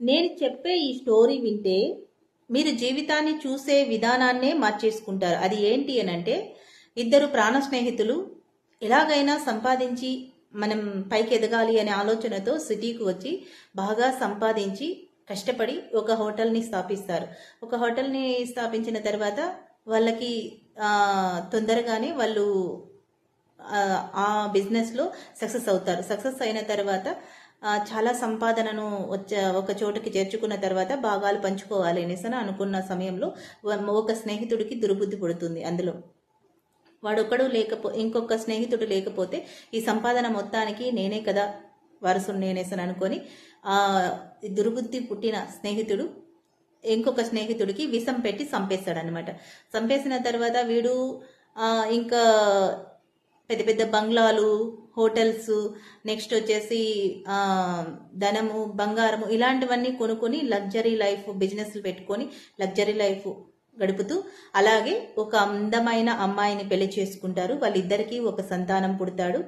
నేను చెప్పే ఈ స్టోరీ వింటే మీరు జీవితాన్ని చూసే విధానాన్నే మార్చేసుకుంటారు. అది ఏంటి అని అంటే ఇద్దరు ప్రాణ స్నేహితులు ఎలాగైనా సంపాదించి మనం పైకి ఎదగాలి అనే ఆలోచనతో సిటీకి వచ్చి బాగా సంపాదించి కష్టపడి ఒక హోటల్ని స్థాపిస్తారు. ఒక హోటల్ని స్థాపించిన తర్వాత వాళ్ళకి తొందరగానే వాళ్ళు ఆ, బిజినెస్లో సక్సెస్ అవుతారు. సక్సెస్ అయిన తర్వాత చాలా సంపాదనను వచ్చే ఒక చోటుకి చేర్చుకున్న తర్వాత భాగాలు పంచుకోవాలి అనేసి అనుకున్న సమయంలో ఒక స్నేహితుడికి దుర్బుద్ధి పుడుతుంది అందులో. వాడొక్కడు లేకపో ఇంకొక స్నేహితుడు లేకపోతే ఈ సంపాదన మొత్తానికి నేనే కదా వారసుని నేనేసని అనుకొని ఆ దుర్బుద్ధి పుట్టిన స్నేహితుడు ఇంకొక స్నేహితుడికి విషం పెట్టి చంపేస్తాడు చంపేసిన తర్వాత వీడు ఇంకా పెద్ద పెద్ద బంగ్లాలు హోటల్స్ నెక్స్ట్ వచ్చేసి ధనము బంగారము ఇలాంటివన్నీ కొనుక్కొని లగ్జరీ లైఫ్ బిజినెస్లు పెట్టుకొని లగ్జరీ లైఫ్ గడుపుతూ అలాగే ఒక అందమైన అమ్మాయిని పెళ్ళి చేసుకుంటారు. వాళ్ళిద్దరికీ ఒక సంతానం పుడతాడు.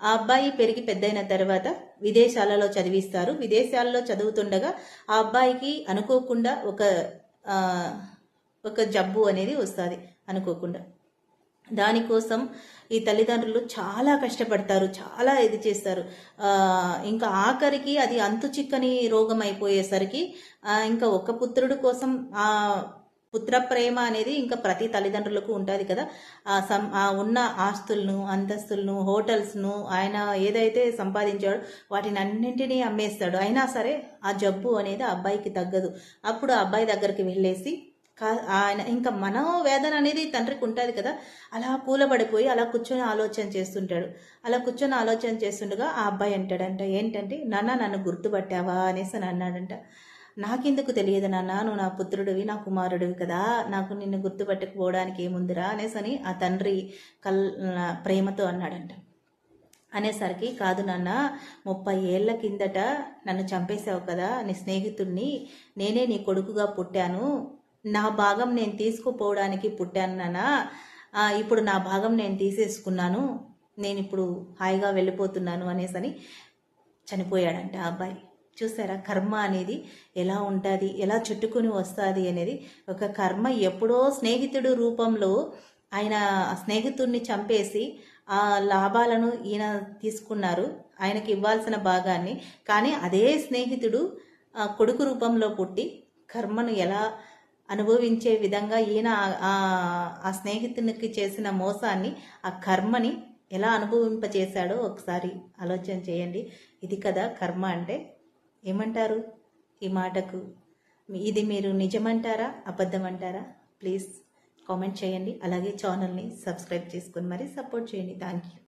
ఆ అబ్బాయి పెరిగి పెద్దయిన తర్వాత విదేశాలలో చదివిస్తారు. విదేశాలలో చదువుతుండగా ఆ అబ్బాయికి అనుకోకుండా ఒక ఒక జబ్బు అనేది వస్తుంది అనుకోకుండా. దానికోసం ఈ తల్లిదండ్రులు చాలా కష్టపడతారు చాలా ఇది చేస్తారు. ఇంకా ఆఖరికి అది అంతు చిక్కని రోగం అయిపోయేసరికి ఇంకా ఒక పుత్రుడు కోసం ఆ పుత్ర ప్రేమ అనేది ఇంకా ప్రతి తల్లిదండ్రులకు ఉంటుంది కదా. ఆ సం ఆ ఉన్న ఆస్తులను అంతస్తులను హోటల్స్ను ఆయన ఏదైతే సంపాదించాడో వాటిని అన్నింటినీ అమ్మేస్తాడు. అయినా సరే ఆ జబ్బు అనేది అబ్బాయికి తగ్గదు. అప్పుడు ఆ అబ్బాయి దగ్గరికి వెళ్ళేసి ఆయన ఇంకా మనోవేదన అనేది తండ్రికి ఉంటుంది కదా. అలా కూలబడిపోయి అలా కూర్చొని ఆలోచన చేస్తుంటాడు. అలా కూర్చొని ఆలోచన చేస్తుండగా ఆ అబ్బాయి అంటాడంట ఏంటంటే నాన్న నన్ను గుర్తుపట్టావా? అనేసి అని అన్నాడంట. నాకెందుకు తెలియదు నాన్న నువ్వు నా పుత్రుడివి నా కుమారుడివి కదా. నాకు నిన్ను గుర్తుపట్టకపోవడానికి ఏముందిరా? అనేసి అని ఆ తండ్రి కల్ ప్రేమతో అన్నాడంట. అనేసరికి కాదు నాన్న ముప్పై ఏళ్ళ కిందట నన్ను చంపేశావు కదా నీ స్నేహితుడిని నేనే నీ కొడుకుగా పుట్టాను. నా భాగం నేను తీసుకుపోవడానికి పుట్టాను ఇప్పుడు నా భాగం నేను తీసేసుకున్నాను. నేను ఇప్పుడు హాయిగా వెళ్ళిపోతున్నాను అనేసని చనిపోయాడంట ఆ అబ్బాయి. చూసారా? కర్మ అనేది ఎలా ఉంటుంది? ఎలా చుట్టుకుని వస్తుంది అనేది ఒక కర్మ. ఎప్పుడో స్నేహితుడు రూపంలో ఆయన స్నేహితుడిని చంపేసి ఆ లాభాలను ఈయన తీసుకున్నారు. ఆయనకి ఇవ్వాల్సిన భాగాన్ని. కానీ అదే స్నేహితుడు కొడుకు రూపంలో పుట్టి కర్మను ఎలా అనుభవించే విధంగా ఈయన ఆ- ఆ- స్నేహితునికి చేసిన మోసాన్ని ఆ కర్మని ఎలా అనుభవింపచేశాడో ఒకసారి ఆలోచన చేయండి. ఇది కదా కర్మ అంటే. ఏమంటారు ఈ మాటకు? ఇది మీరు నిజమంటారా అబద్ధం అంటారా ప్లీజ్ కామెంట్ చేయండి. అలాగే ఛానల్ని సబ్స్క్రైబ్ చేసుకొని మరి సపోర్ట్ చేయండి. Thank you